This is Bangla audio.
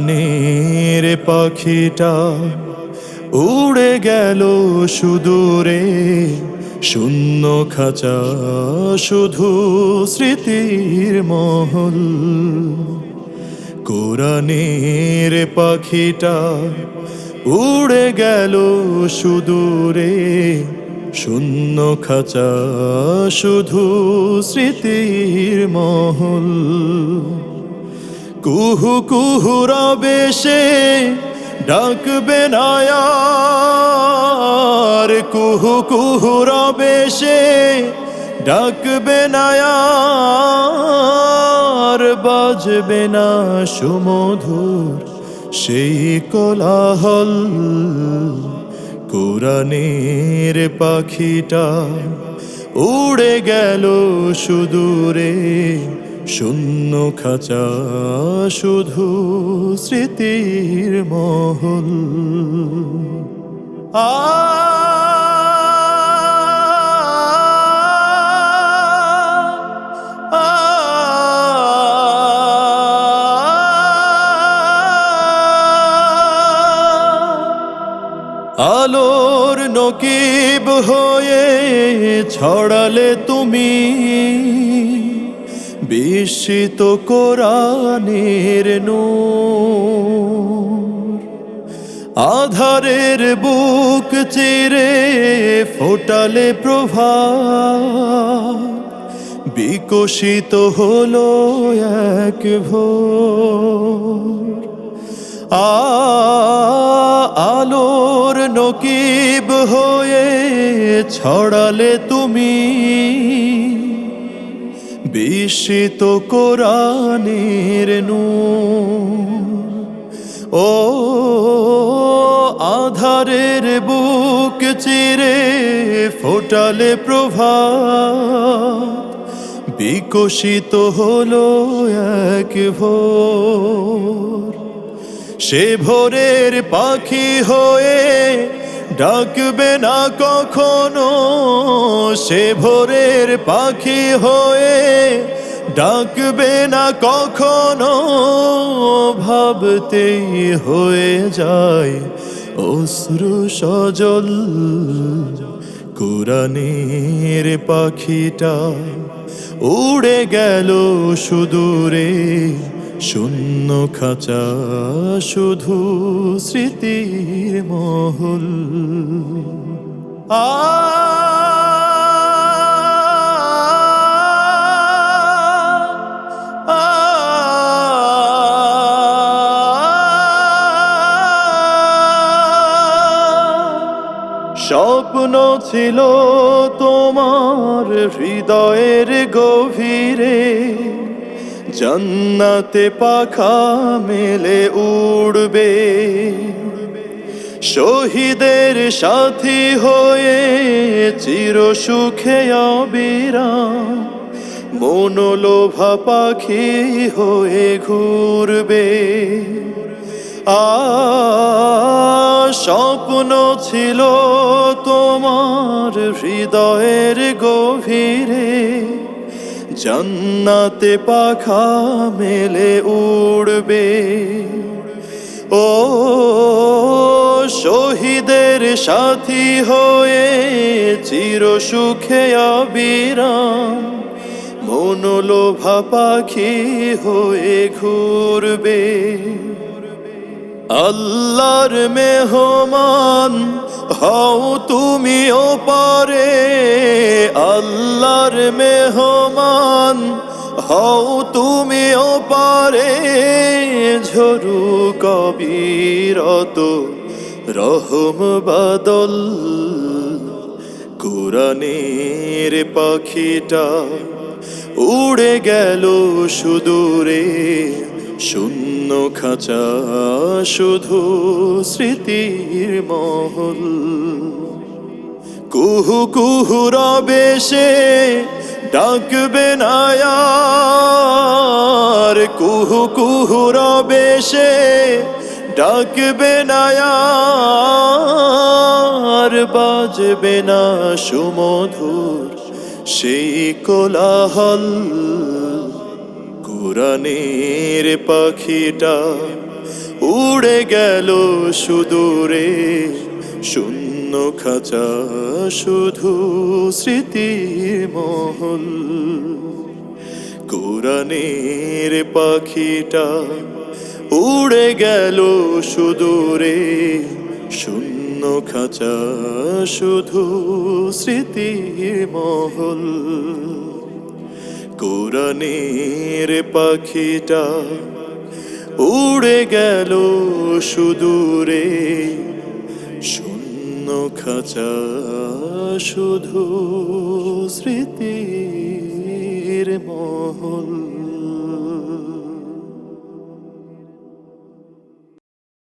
কোরআনের পাখিটা উড়ে গেল সুদূরে শূন্য খাঁচা শুধু স্মৃতির মহল কোরআনের পাখিটা উড়ে গেল সুদূরে, শূন্য খাঁচা শুধু স্মৃতির মহল। কুহু কুহু রবে সে ডাকবে নায়ার, কুহু কুহু রবে সে ডাকবে নায়ার। বাজবে না সুমধুর সেই কোলাহল। কোরআনের পাখিটা উড়ে গেল সুদূরে, শূন্য খাঁচা শুধু স্মৃতির মহল। আ আলোর নকিব হয়ে ছড়ালে তুমি। বিস্মিত কোরআনের নূর। আধারের বুক চিরে ফোটালে প্রভা বিকশিত হলো এক ভোর। আলোর নকিব হয়ে ছড়ালে তুমি। বিস্মিত কোরআনের নূর। ও আধারের বুক চিরে ফোটালে প্রভা বিকশিত হলো এক ভোর। সে ভোরের পাখি হয়ে ডাকবে না কখনো। সে ভোরের পাখি হয়ে ডাকবে না কখনো। ভাবতেই হয়ে যায় অশ্রু সজল। কোরআনের পাখিটা উড়ে গেল সুদূরে। শূন্য খাঁচা শুধু স্মৃতির মহল। আ স্বপ্ন ছিল তোমার হৃদয়ের গভীরে। জন্নাতে পাখা মেলে উড়বে। শহীদের সাথী হয়ে চির সুখে অবিরাম, মনোলোভা পাখি হয়ে ঘুরবে। আ স্বপ্ন ছিল তোমার হৃদয়ের গভীরে। জান্নাতে পাখা মেলে উড়বে। ও শহীদের সাথী হয়ে চির সুখে অবিরাম মনোলোভা পাখি হয়ে ঘুরবে। আল্লাহর মেহমান হও তুমি পারে আল্লাহর মেহমান। হও তুমি পারে ঝরু কবিরত রহম বাদল। কোরআনের পাখিটা উড়ে গেল সুদূরে, শূন্য খাঁচা শুধু স্মৃতির মহল। কুহু কুহু রবে সে ডাকবে নায়ার, কুহু কুহু রবে সে ডাকবে নায়ার, বাজবে না সুমধুর সেই কোলাহল কোরআনের পাখিটা উড়ে গেল সুদূরে, শূন্য খাঁচা শুধু স্মৃতির মহল কোরআনের পাখিটা উড়ে গেল সুদূরে, শূন্য খাঁচা শুধু স্মৃতির মহল কোরআনের পাখিটা উড়ে গেল সুদূরে শূন্য খাঁচা শুধু স্মৃতির মহল।